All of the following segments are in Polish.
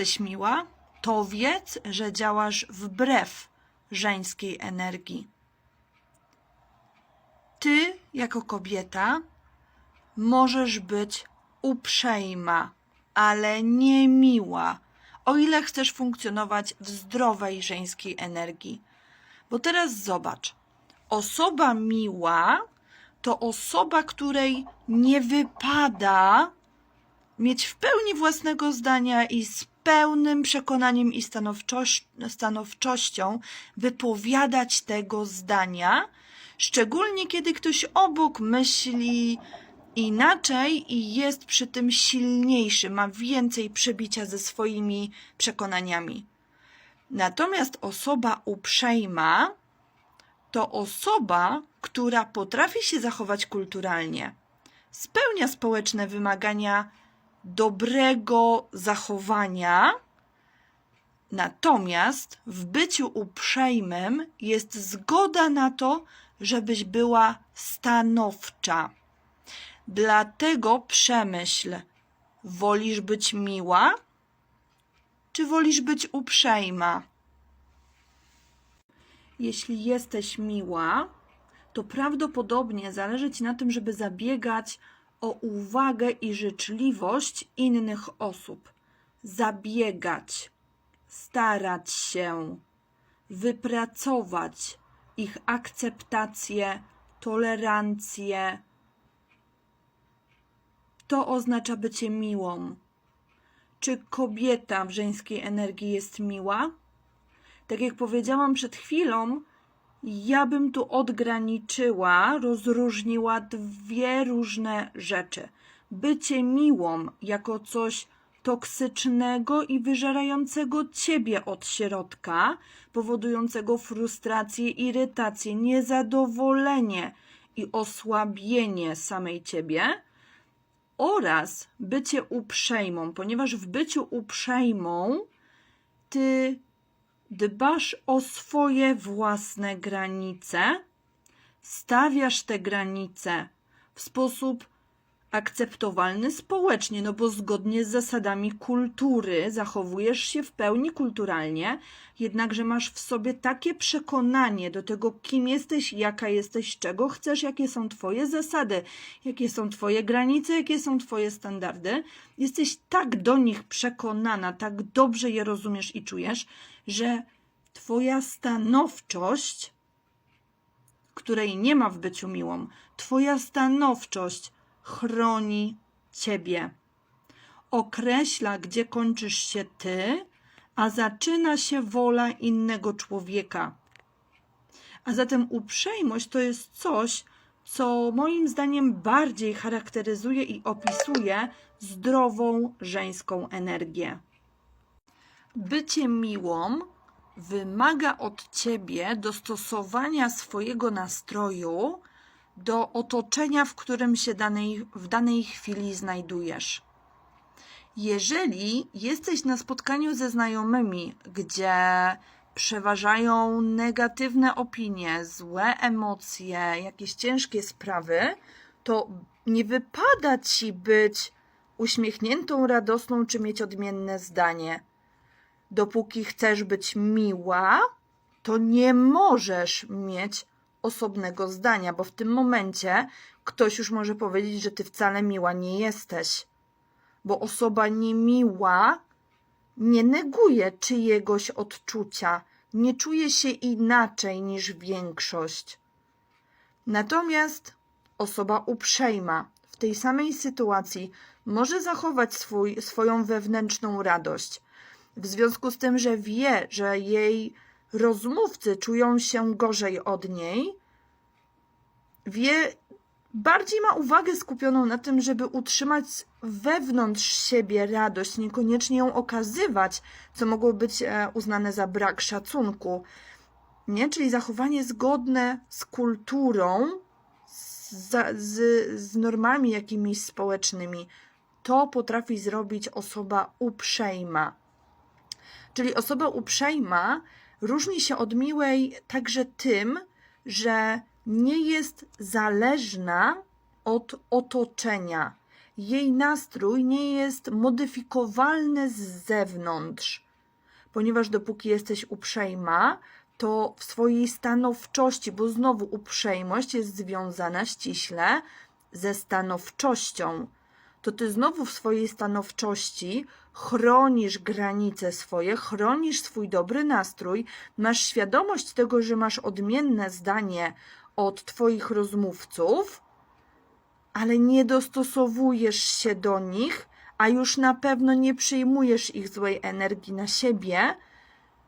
jesteś miła, to wiedz, że działasz wbrew żeńskiej energii. Ty, jako kobieta, możesz być uprzejma, ale nie miła, o ile chcesz funkcjonować w zdrowej żeńskiej energii. Bo teraz zobacz, osoba miła to osoba, której nie wypada mieć w pełni własnego zdania i z pełnym przekonaniem i stanowczoś, stanowczością wypowiadać tego zdania, szczególnie kiedy ktoś obok myśli inaczej i jest przy tym silniejszy, ma więcej przebicia ze swoimi przekonaniami. Natomiast osoba uprzejma to osoba, która potrafi się zachować kulturalnie, spełnia społeczne wymagania dobrego zachowania, natomiast w byciu uprzejmym jest zgoda na to, żebyś była stanowcza. Dlatego przemyśl, wolisz być miła, czy wolisz być uprzejma? Jeśli jesteś miła, to prawdopodobnie zależy ci na tym, żeby zabiegać o uwagę i życzliwość innych osób. Zabiegać, starać się, wypracować ich akceptację, tolerancję. To oznacza bycie miłą. Czy kobieta w żeńskiej energii jest miła? Tak jak powiedziałam przed chwilą, ja bym tu odgraniczyła, rozróżniła dwie różne rzeczy. Bycie miłą jako coś toksycznego i wyżerającego ciebie od środka, powodującego frustrację, irytację, niezadowolenie i osłabienie samej ciebie, oraz bycie uprzejmą, ponieważ w byciu uprzejmą ty dbasz o swoje własne granice, stawiasz te granice w sposób akceptowalny społecznie, no bo zgodnie z zasadami kultury zachowujesz się w pełni kulturalnie, jednakże masz w sobie takie przekonanie do tego, kim jesteś, jaka jesteś, czego chcesz, jakie są Twoje zasady, jakie są Twoje granice, jakie są Twoje standardy. Jesteś tak do nich przekonana, tak dobrze je rozumiesz i czujesz, że Twoja stanowczość, której nie ma w byciu miłą, Twoja stanowczość chroni Ciebie. Określa, gdzie kończysz się Ty, a zaczyna się wola innego człowieka. A zatem uprzejmość to jest coś, co moim zdaniem bardziej charakteryzuje i opisuje zdrową żeńską energię. Bycie miłą wymaga od ciebie dostosowania swojego nastroju do otoczenia, w którym się danej, w danej chwili znajdujesz. Jeżeli jesteś na spotkaniu ze znajomymi, gdzie przeważają negatywne opinie, złe emocje, jakieś ciężkie sprawy, to nie wypada ci być uśmiechniętą, radosną czy mieć odmienne zdanie dopóki chcesz być miła, to nie możesz mieć osobnego zdania, bo w tym momencie ktoś już może powiedzieć, że ty wcale miła nie jesteś. Bo osoba niemiła nie neguje czyjegoś odczucia, nie czuje się inaczej niż większość. Natomiast osoba uprzejma w tej samej sytuacji może zachować swój, swoją wewnętrzną radość w związku z tym, że wie, że jej rozmówcy czują się gorzej od niej, wie, bardziej ma uwagę skupioną na tym, żeby utrzymać wewnątrz siebie radość, niekoniecznie ją okazywać, co mogło być e, uznane za brak szacunku. Nie? Czyli zachowanie zgodne z kulturą, z, z, z normami jakimiś społecznymi. To potrafi zrobić osoba uprzejma. Czyli osoba uprzejma różni się od miłej także tym, że nie jest zależna od otoczenia. jej nastrój nie jest modyfikowalny z zewnątrz, ponieważ dopóki jesteś uprzejma, to w swojej stanowczości, bo znowu uprzejmość jest związana ściśle ze stanowczością, to ty znowu w swojej stanowczości chronisz granice swoje, chronisz swój dobry nastrój, masz świadomość tego, że masz odmienne zdanie od twoich rozmówców, ale nie dostosowujesz się do nich, a już na pewno nie przyjmujesz ich złej energii na siebie,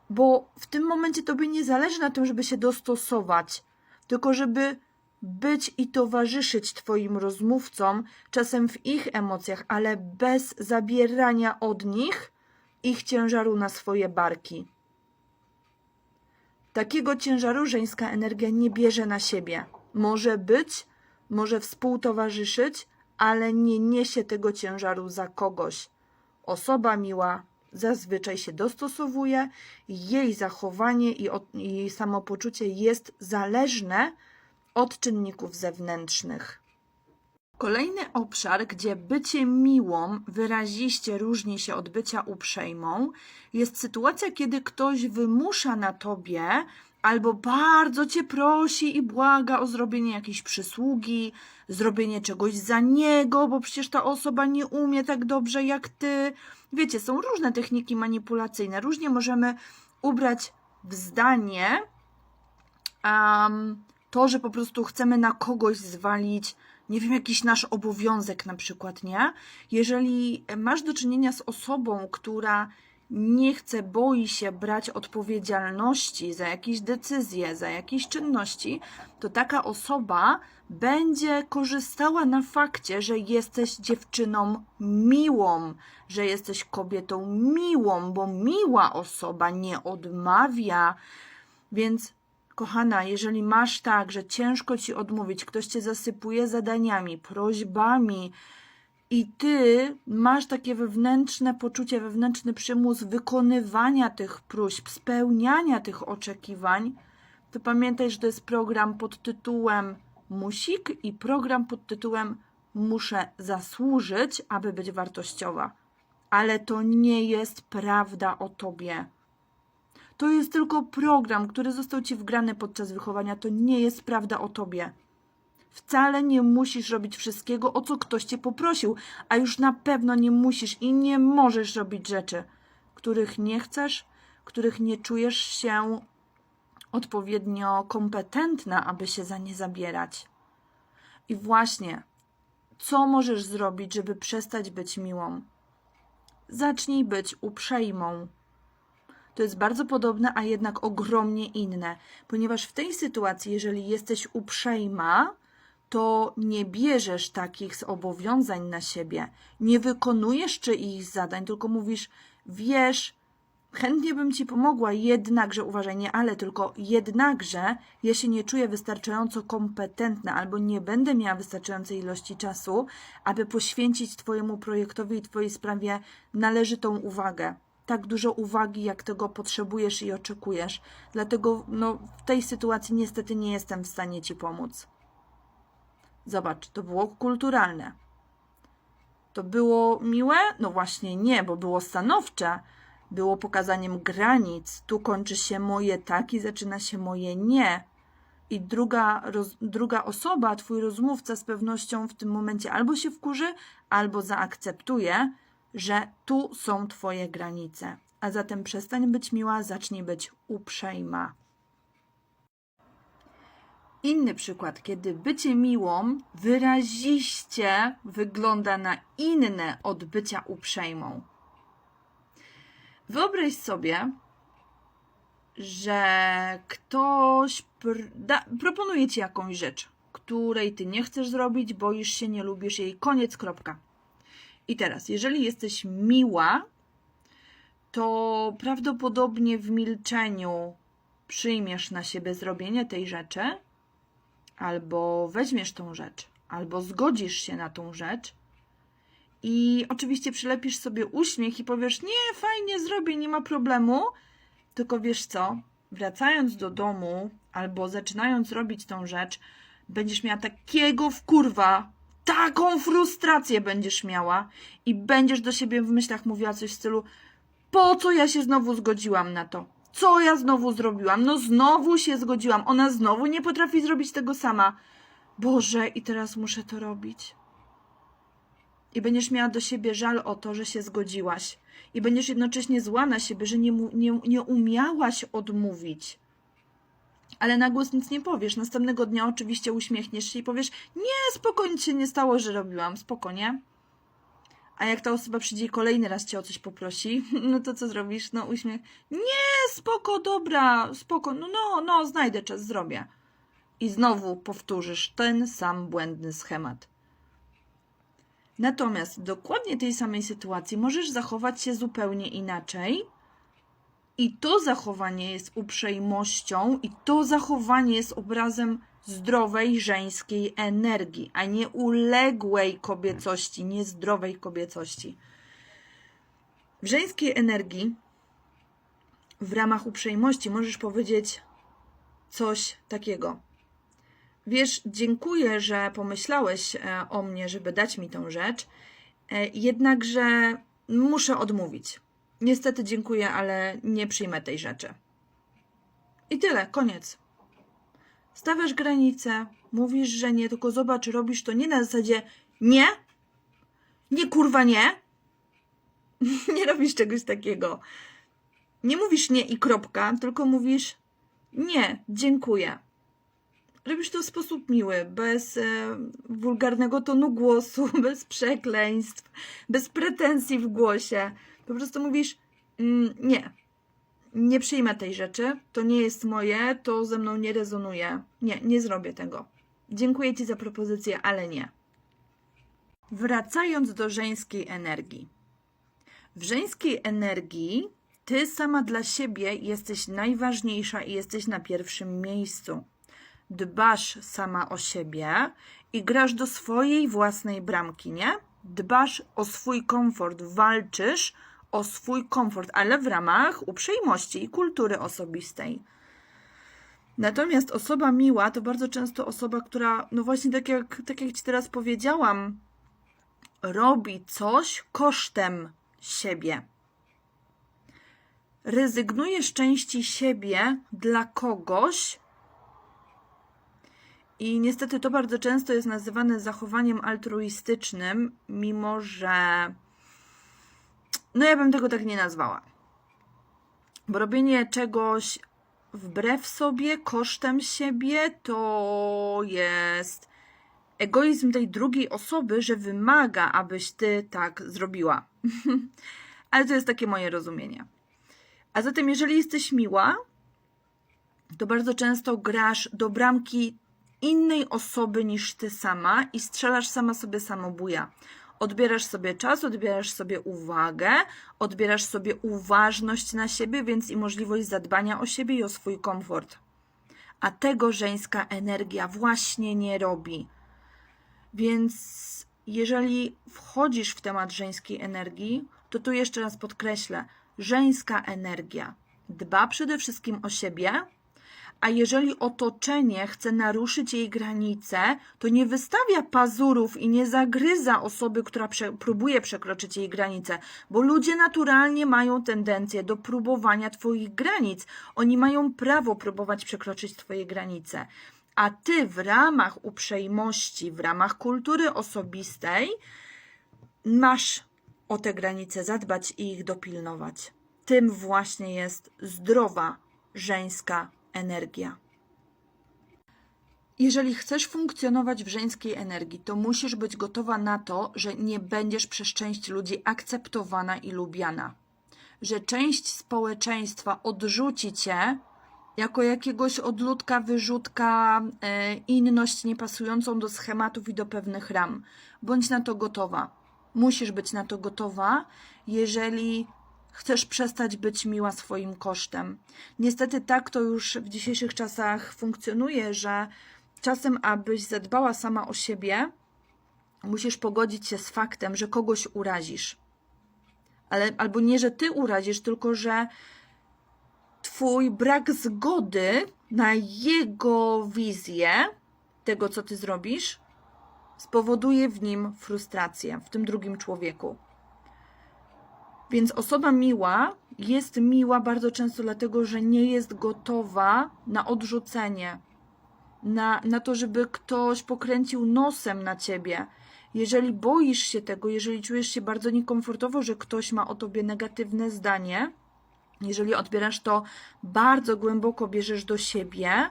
bo w tym momencie tobie nie zależy na tym, żeby się dostosować, tylko żeby być i towarzyszyć Twoim rozmówcom, czasem w ich emocjach, ale bez zabierania od nich ich ciężaru na swoje barki. Takiego ciężaru żeńska energia nie bierze na siebie. Może być, może współtowarzyszyć, ale nie niesie tego ciężaru za kogoś. Osoba miła zazwyczaj się dostosowuje, jej zachowanie i, od, i jej samopoczucie jest zależne od czynników zewnętrznych. Kolejny obszar, gdzie bycie miłą wyraziście różni się od bycia uprzejmą, jest sytuacja, kiedy ktoś wymusza na tobie albo bardzo cię prosi i błaga o zrobienie jakiejś przysługi, zrobienie czegoś za niego, bo przecież ta osoba nie umie tak dobrze jak ty. Wiecie, są różne techniki manipulacyjne, różnie możemy ubrać w zdanie. Um, to, że po prostu chcemy na kogoś zwalić, nie wiem, jakiś nasz obowiązek na przykład, nie? Jeżeli masz do czynienia z osobą, która nie chce, boi się brać odpowiedzialności za jakieś decyzje, za jakieś czynności, to taka osoba będzie korzystała na fakcie, że jesteś dziewczyną miłą, że jesteś kobietą miłą, bo miła osoba nie odmawia. Więc Kochana, jeżeli masz tak, że ciężko ci odmówić, ktoś cię zasypuje zadaniami, prośbami i ty masz takie wewnętrzne poczucie, wewnętrzny przymus wykonywania tych próśb, spełniania tych oczekiwań, to pamiętaj, że to jest program pod tytułem Musik i program pod tytułem Muszę zasłużyć, aby być wartościowa. Ale to nie jest prawda o tobie. To jest tylko program, który został ci wgrany podczas wychowania. To nie jest prawda o tobie. Wcale nie musisz robić wszystkiego, o co ktoś cię poprosił, a już na pewno nie musisz i nie możesz robić rzeczy, których nie chcesz, których nie czujesz się odpowiednio kompetentna, aby się za nie zabierać. I właśnie, co możesz zrobić, żeby przestać być miłą? Zacznij być uprzejmą to jest bardzo podobne, a jednak ogromnie inne, ponieważ w tej sytuacji, jeżeli jesteś uprzejma, to nie bierzesz takich zobowiązań na siebie, nie wykonujesz czyichś zadań, tylko mówisz, wiesz, chętnie bym ci pomogła, jednakże uważaj, nie ale, tylko jednakże ja się nie czuję wystarczająco kompetentna albo nie będę miała wystarczającej ilości czasu, aby poświęcić Twojemu projektowi i Twojej sprawie należytą uwagę tak dużo uwagi, jak tego potrzebujesz i oczekujesz. Dlatego no, w tej sytuacji niestety nie jestem w stanie Ci pomóc. Zobacz, to było kulturalne. To było miłe? No właśnie nie, bo było stanowcze. Było pokazaniem granic. Tu kończy się moje tak i zaczyna się moje nie. I druga, roz, druga osoba, twój rozmówca, z pewnością w tym momencie albo się wkurzy, albo zaakceptuje, że tu są Twoje granice. A zatem przestań być miła, zacznij być uprzejma. Inny przykład, kiedy bycie miłą wyraziście wygląda na inne od bycia uprzejmą. Wyobraź sobie, że ktoś da, proponuje ci jakąś rzecz, której ty nie chcesz zrobić, boisz się, nie lubisz jej, koniec, kropka. I teraz, jeżeli jesteś miła, to prawdopodobnie w milczeniu przyjmiesz na siebie zrobienie tej rzeczy, albo weźmiesz tą rzecz, albo zgodzisz się na tą rzecz. I oczywiście przylepisz sobie uśmiech i powiesz: Nie, fajnie zrobię, nie ma problemu. Tylko wiesz co? Wracając do domu albo zaczynając robić tą rzecz, będziesz miała takiego wkurwa taką frustrację będziesz miała i będziesz do siebie w myślach mówiła coś w stylu po co ja się znowu zgodziłam na to? Co ja znowu zrobiłam? No znowu się zgodziłam. Ona znowu nie potrafi zrobić tego sama. Boże, i teraz muszę to robić. I będziesz miała do siebie żal o to, że się zgodziłaś. I będziesz jednocześnie zła na siebie, że nie, nie, nie umiałaś odmówić. Ale na głos nic nie powiesz. Następnego dnia oczywiście uśmiechniesz się i powiesz: Nie, spokojnie się nie stało, że robiłam. Spokojnie. A jak ta osoba przyjdzie i kolejny raz cię o coś poprosi, no to co zrobisz? No uśmiech. Nie, spoko, dobra, spoko, no, no, no, znajdę czas, zrobię. I znowu powtórzysz ten sam błędny schemat. Natomiast w dokładnie tej samej sytuacji możesz zachować się zupełnie inaczej. I to zachowanie jest uprzejmością, i to zachowanie jest obrazem zdrowej żeńskiej energii, a nie uległej kobiecości, niezdrowej kobiecości. W żeńskiej energii, w ramach uprzejmości, możesz powiedzieć coś takiego. Wiesz, dziękuję, że pomyślałeś e, o mnie, żeby dać mi tą rzecz, e, jednakże muszę odmówić. Niestety dziękuję, ale nie przyjmę tej rzeczy. I tyle, koniec. Stawiasz granice, mówisz, że nie, tylko zobacz, robisz to nie na zasadzie nie, nie kurwa nie. nie robisz czegoś takiego. Nie mówisz nie i kropka, tylko mówisz nie, dziękuję. Robisz to w sposób miły, bez e, wulgarnego tonu głosu, bez przekleństw, bez pretensji w głosie. Po prostu mówisz mm, nie, nie przyjmę tej rzeczy, to nie jest moje, to ze mną nie rezonuje. Nie, nie zrobię tego. Dziękuję Ci za propozycję, ale nie. Wracając do żeńskiej energii. W żeńskiej energii Ty sama dla siebie jesteś najważniejsza i jesteś na pierwszym miejscu. Dbasz sama o siebie i grasz do swojej własnej bramki, nie? Dbasz o swój komfort, walczysz o swój komfort, ale w ramach uprzejmości i kultury osobistej. Natomiast osoba miła to bardzo często osoba, która, no właśnie tak jak, tak jak Ci teraz powiedziałam, robi coś kosztem siebie. Rezygnuje z części siebie dla kogoś, i niestety to bardzo często jest nazywane zachowaniem altruistycznym, mimo że no ja bym tego tak nie nazwała. Bo robienie czegoś wbrew sobie, kosztem siebie, to jest egoizm tej drugiej osoby, że wymaga, abyś ty tak zrobiła. Ale to jest takie moje rozumienie. A zatem, jeżeli jesteś miła, to bardzo często grasz do bramki innej osoby niż ty sama i strzelasz sama sobie samobuja. Odbierasz sobie czas, odbierasz sobie uwagę, odbierasz sobie uważność na siebie, więc i możliwość zadbania o siebie i o swój komfort. A tego żeńska energia właśnie nie robi. Więc jeżeli wchodzisz w temat żeńskiej energii, to tu jeszcze raz podkreślę: żeńska energia dba przede wszystkim o siebie, a jeżeli otoczenie chce naruszyć jej granice, to nie wystawia pazurów i nie zagryza osoby, która prze, próbuje przekroczyć jej granice, bo ludzie naturalnie mają tendencję do próbowania Twoich granic. Oni mają prawo próbować przekroczyć Twoje granice. A Ty w ramach uprzejmości, w ramach kultury osobistej, masz o te granice zadbać i ich dopilnować. Tym właśnie jest zdrowa żeńska energia. Jeżeli chcesz funkcjonować w żeńskiej energii, to musisz być gotowa na to, że nie będziesz przez część ludzi akceptowana i lubiana. Że część społeczeństwa odrzuci cię jako jakiegoś odludka, wyrzutka, e, inność niepasującą do schematów i do pewnych ram. Bądź na to gotowa. Musisz być na to gotowa, jeżeli chcesz przestać być miła swoim kosztem. Niestety tak to już w dzisiejszych czasach funkcjonuje, że czasem, abyś zadbała sama o siebie, musisz pogodzić się z faktem, że kogoś urazisz. Ale, albo nie, że ty urazisz, tylko że twój brak zgody na jego wizję tego, co ty zrobisz, spowoduje w nim frustrację, w tym drugim człowieku. Więc osoba miła jest miła bardzo często dlatego, że nie jest gotowa na odrzucenie, na, na to, żeby ktoś pokręcił nosem na ciebie. Jeżeli boisz się tego, jeżeli czujesz się bardzo niekomfortowo, że ktoś ma o tobie negatywne zdanie, jeżeli odbierasz to bardzo głęboko, bierzesz do siebie,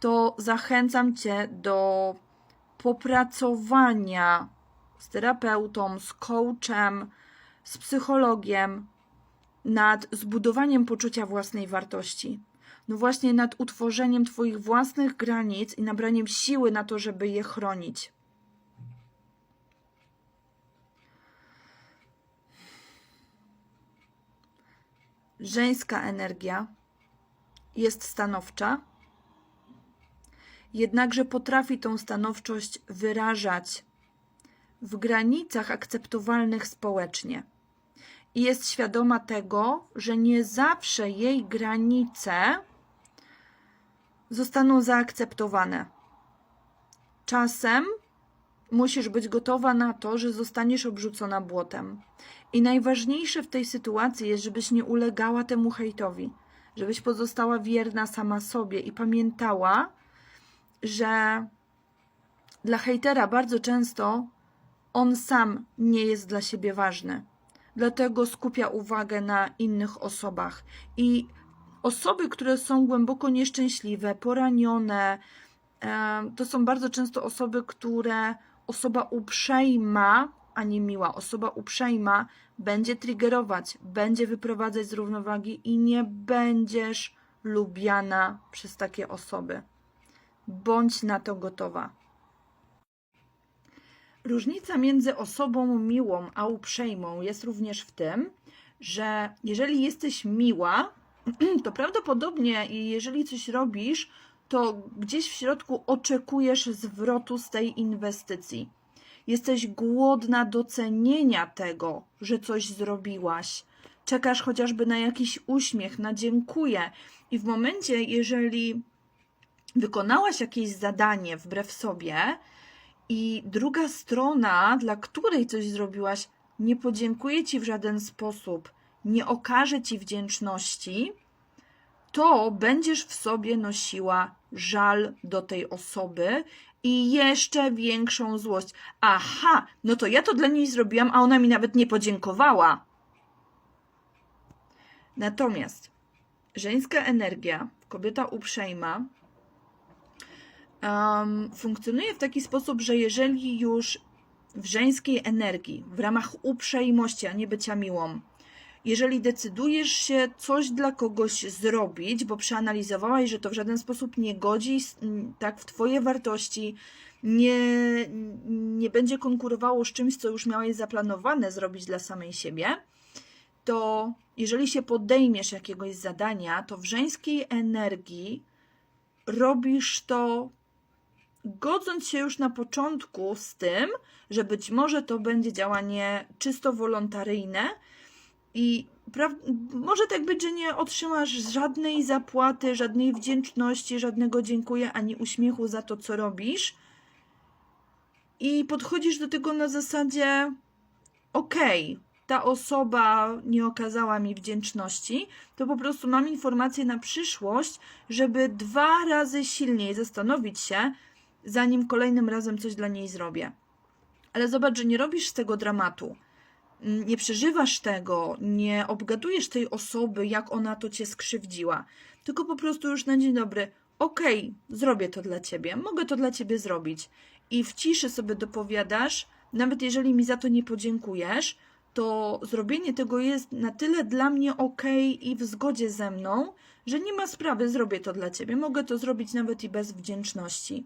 to zachęcam cię do popracowania z terapeutą, z coachem, z psychologiem nad zbudowaniem poczucia własnej wartości. No właśnie nad utworzeniem Twoich własnych granic i nabraniem siły na to, żeby je chronić. Żeńska energia jest stanowcza, jednakże potrafi tą stanowczość wyrażać w granicach akceptowalnych społecznie. I jest świadoma tego, że nie zawsze jej granice zostaną zaakceptowane. Czasem musisz być gotowa na to, że zostaniesz obrzucona błotem. I najważniejsze w tej sytuacji jest, żebyś nie ulegała temu hejtowi, żebyś pozostała wierna sama sobie i pamiętała, że dla hejtera bardzo często on sam nie jest dla siebie ważny. Dlatego skupia uwagę na innych osobach. I osoby, które są głęboko nieszczęśliwe, poranione, to są bardzo często osoby, które osoba uprzejma, a nie miła, osoba uprzejma będzie triggerować, będzie wyprowadzać z równowagi i nie będziesz lubiana przez takie osoby. Bądź na to gotowa. Różnica między osobą miłą a uprzejmą jest również w tym, że jeżeli jesteś miła, to prawdopodobnie jeżeli coś robisz, to gdzieś w środku oczekujesz zwrotu z tej inwestycji. Jesteś głodna docenienia tego, że coś zrobiłaś. Czekasz chociażby na jakiś uśmiech, na dziękuję. I w momencie, jeżeli wykonałaś jakieś zadanie wbrew sobie, i druga strona, dla której coś zrobiłaś, nie podziękuje ci w żaden sposób, nie okaże ci wdzięczności, to będziesz w sobie nosiła żal do tej osoby i jeszcze większą złość. Aha, no to ja to dla niej zrobiłam, a ona mi nawet nie podziękowała. Natomiast żeńska energia, kobieta uprzejma, um, funkcjonuje w taki sposób, że jeżeli już w żeńskiej energii, w ramach uprzejmości, a nie bycia miłą, jeżeli decydujesz się coś dla kogoś zrobić, bo przeanalizowałaś, że to w żaden sposób nie godzi tak w Twoje wartości, nie, nie będzie konkurowało z czymś, co już miałaś zaplanowane zrobić dla samej siebie, to jeżeli się podejmiesz jakiegoś zadania, to w żeńskiej energii robisz to godząc się już na początku z tym, że być może to będzie działanie czysto wolontaryjne i może tak być, że nie otrzymasz żadnej zapłaty, żadnej wdzięczności, żadnego dziękuję ani uśmiechu za to, co robisz. I podchodzisz do tego na zasadzie: okej, okay, ta osoba nie okazała mi wdzięczności, to po prostu mam informację na przyszłość, żeby dwa razy silniej zastanowić się, zanim kolejnym razem coś dla niej zrobię. Ale zobacz, że nie robisz z tego dramatu. Nie przeżywasz tego, nie obgadujesz tej osoby, jak ona to cię skrzywdziła, tylko po prostu już na dzień dobry, okej, okay, zrobię to dla ciebie, mogę to dla ciebie zrobić. I w ciszy sobie dopowiadasz, nawet jeżeli mi za to nie podziękujesz, to zrobienie tego jest na tyle dla mnie ok i w zgodzie ze mną, że nie ma sprawy, zrobię to dla ciebie. Mogę to zrobić nawet i bez wdzięczności.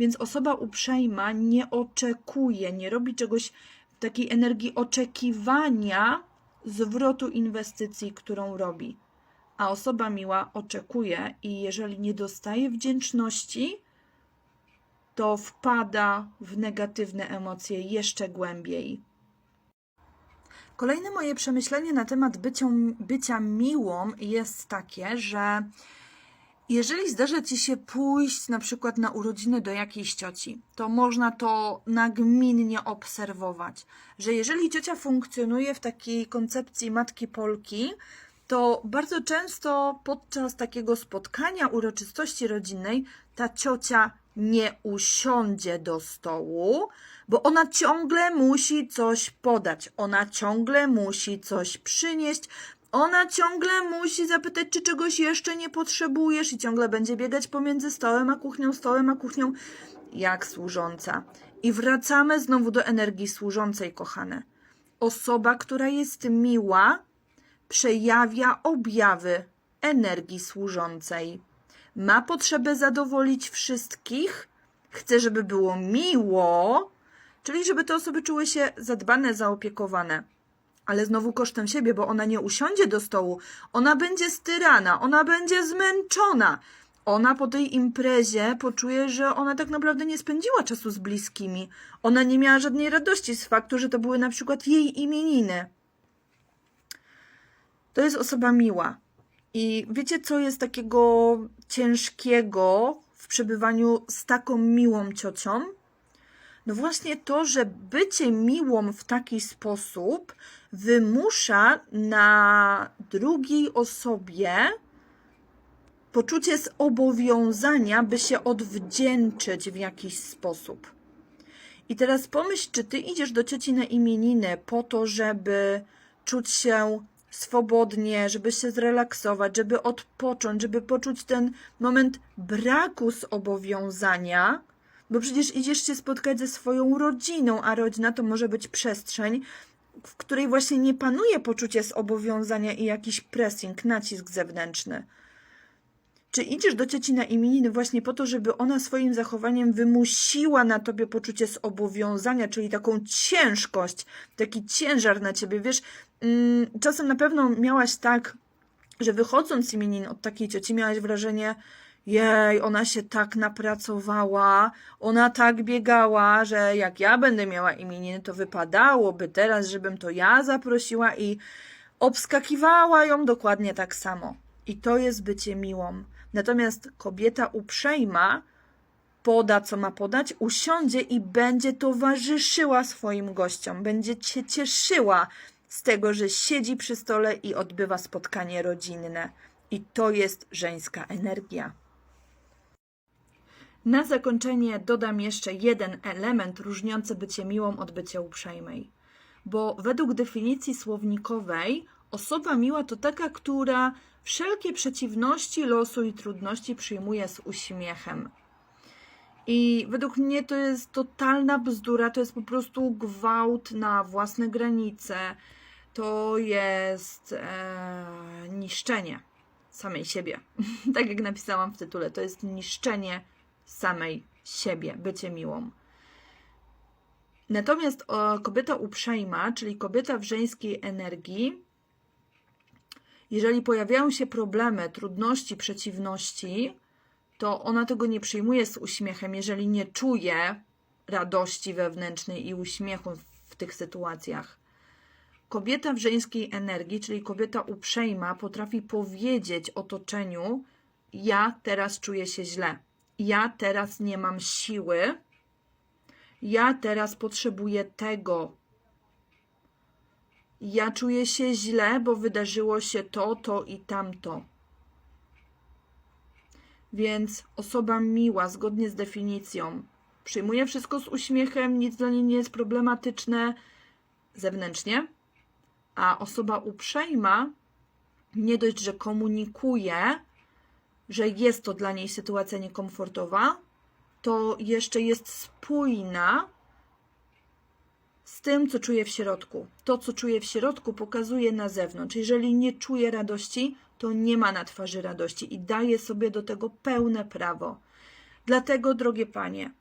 Więc osoba uprzejma nie oczekuje, nie robi czegoś w takiej energii oczekiwania zwrotu inwestycji, którą robi. A osoba miła oczekuje i jeżeli nie dostaje wdzięczności, to wpada w negatywne emocje jeszcze głębiej. Kolejne moje przemyślenie na temat bycią, bycia miłą jest takie, że Jeżeli zdarza ci się pójść na przykład na urodziny do jakiejś cioci, to można to nagminnie obserwować, że jeżeli ciocia funkcjonuje w takiej koncepcji matki Polki, to bardzo często podczas takiego spotkania, uroczystości rodzinnej, ta ciocia nie usiądzie do stołu, bo ona ciągle musi coś podać, ona ciągle musi coś przynieść, ona ciągle musi zapytać, czy czegoś jeszcze nie potrzebujesz, i ciągle będzie biegać pomiędzy stołem a kuchnią, stołem a kuchnią, jak służąca. I wracamy znowu do energii służącej, kochane. Osoba, która jest miła, przejawia objawy energii służącej. Ma potrzebę zadowolić wszystkich, chce, żeby było miło, czyli żeby te osoby czuły się zadbane, zaopiekowane. Ale znowu kosztem siebie, bo ona nie usiądzie do stołu, ona będzie styrana, ona będzie zmęczona. Ona po tej imprezie poczuje, że ona tak naprawdę nie spędziła czasu z bliskimi. Ona nie miała żadnej radości z faktu, że to były na przykład jej imieniny. To jest osoba miła. I wiecie, co jest takiego ciężkiego w przebywaniu z taką miłą ciocią? No właśnie to, że bycie miłą w taki sposób wymusza na drugiej osobie poczucie zobowiązania, by się odwdzięczyć w jakiś sposób. I teraz pomyśl, czy ty idziesz do cioci na imieniny po to, żeby czuć się swobodnie, żeby się zrelaksować, żeby odpocząć, żeby poczuć ten moment braku zobowiązania, bo przecież idziesz się spotkać ze swoją rodziną, a rodzina to może być przestrzeń, w której właśnie nie panuje poczucie zobowiązania i jakiś pressing, nacisk zewnętrzny. Czy idziesz do cioci na imieniny właśnie po to, żeby ona swoim zachowaniem wymusiła na tobie poczucie zobowiązania, czyli taką ciężkość, taki ciężar na ciebie? Wiesz, mm, czasem na pewno miałaś tak, że wychodząc z imienin od takiej cioci, miałaś wrażenie, jej, ona się tak napracowała, ona tak biegała, że jak ja będę miała imieniny, to wypadałoby teraz, żebym to ja zaprosiła i obskakiwała ją dokładnie tak samo. I to jest bycie miłą. Natomiast kobieta uprzejma poda, co ma podać, usiądzie i będzie towarzyszyła swoim gościom, będzie cię cieszyła z tego, że siedzi przy stole i odbywa spotkanie rodzinne. I to jest żeńska energia. Na zakończenie dodam jeszcze jeden element różniący bycie miłą od bycia uprzejmej. Bo według definicji słownikowej osoba miła to taka, która wszelkie przeciwności losu i trudności przyjmuje z uśmiechem. I według mnie to jest totalna bzdura, to jest po prostu gwałt na własne granice, to jest e, niszczenie samej siebie. tak jak napisałam w tytule, to jest niszczenie samej siebie, bycie miłą. Natomiast kobieta uprzejma, czyli kobieta w żeńskiej energii, jeżeli pojawiają się problemy, trudności, przeciwności, to ona tego nie przyjmuje z uśmiechem, jeżeli nie czuje radości wewnętrznej i uśmiechu w tych sytuacjach. Kobieta w żeńskiej energii, czyli kobieta uprzejma, potrafi powiedzieć otoczeniu: Ja teraz czuję się źle, ja teraz nie mam siły, ja teraz potrzebuję tego, ja czuję się źle, bo wydarzyło się to, to i tamto. Więc osoba miła, zgodnie z definicją, przyjmuje wszystko z uśmiechem, nic dla niej nie jest problematyczne zewnętrznie, a osoba uprzejma nie dość, że komunikuje, że jest to dla niej sytuacja niekomfortowa, to jeszcze jest spójna z tym, co czuje w środku. To, co czuje w środku, pokazuje na zewnątrz. Jeżeli nie czuje radości, to nie ma na twarzy radości i daje sobie do tego pełne prawo. Dlatego, drogie panie,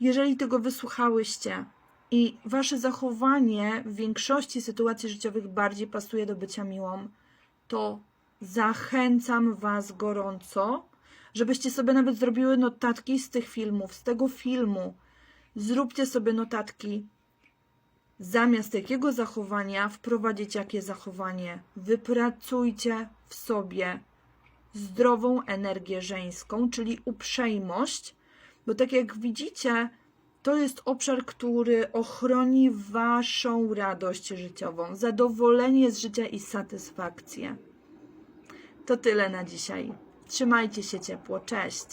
jeżeli tego wysłuchałyście i wasze zachowanie w większości sytuacji życiowych bardziej pasuje do bycia miłą, to zachęcam was gorąco, żebyście sobie nawet zrobiły notatki z tych filmów, z tego filmu. Zróbcie sobie notatki, Zamiast jakiego zachowania wprowadzić jakie zachowanie. Wypracujcie w sobie zdrową energię żeńską, czyli uprzejmość, bo tak jak widzicie, to jest obszar, który ochroni Waszą radość życiową, zadowolenie z życia i satysfakcję. To tyle na dzisiaj. Trzymajcie się ciepło. Cześć.